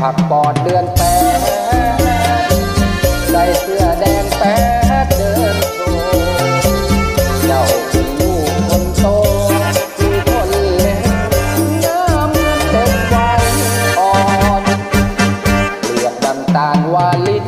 ผักปอดเดือนแปดใส่เสื้อแดงแปดเดินโชว์เจ้าลูกคนโตคือคนเล็กน้ำเงินเต็มวัยอ่อนเปลือกดำตาลวาลิน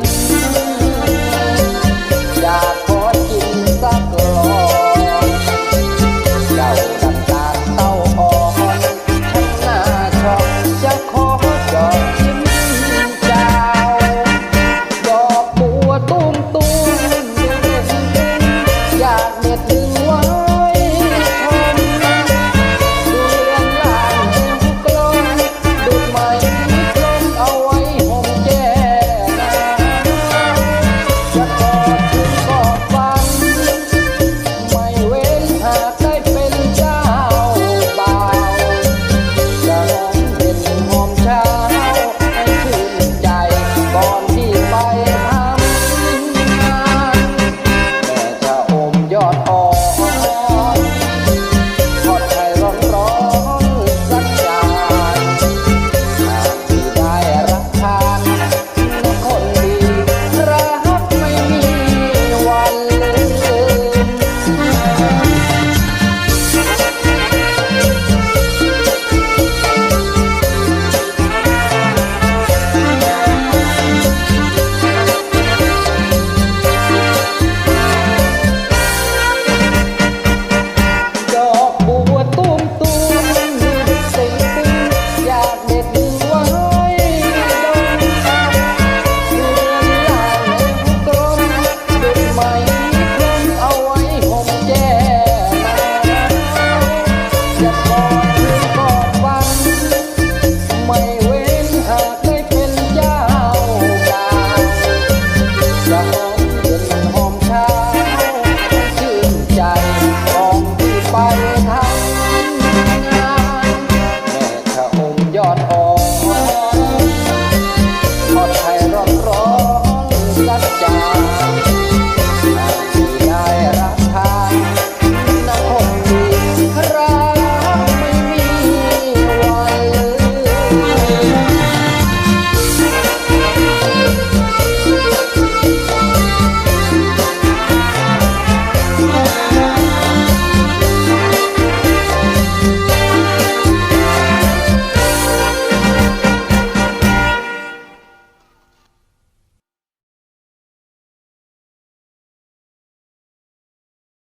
rock.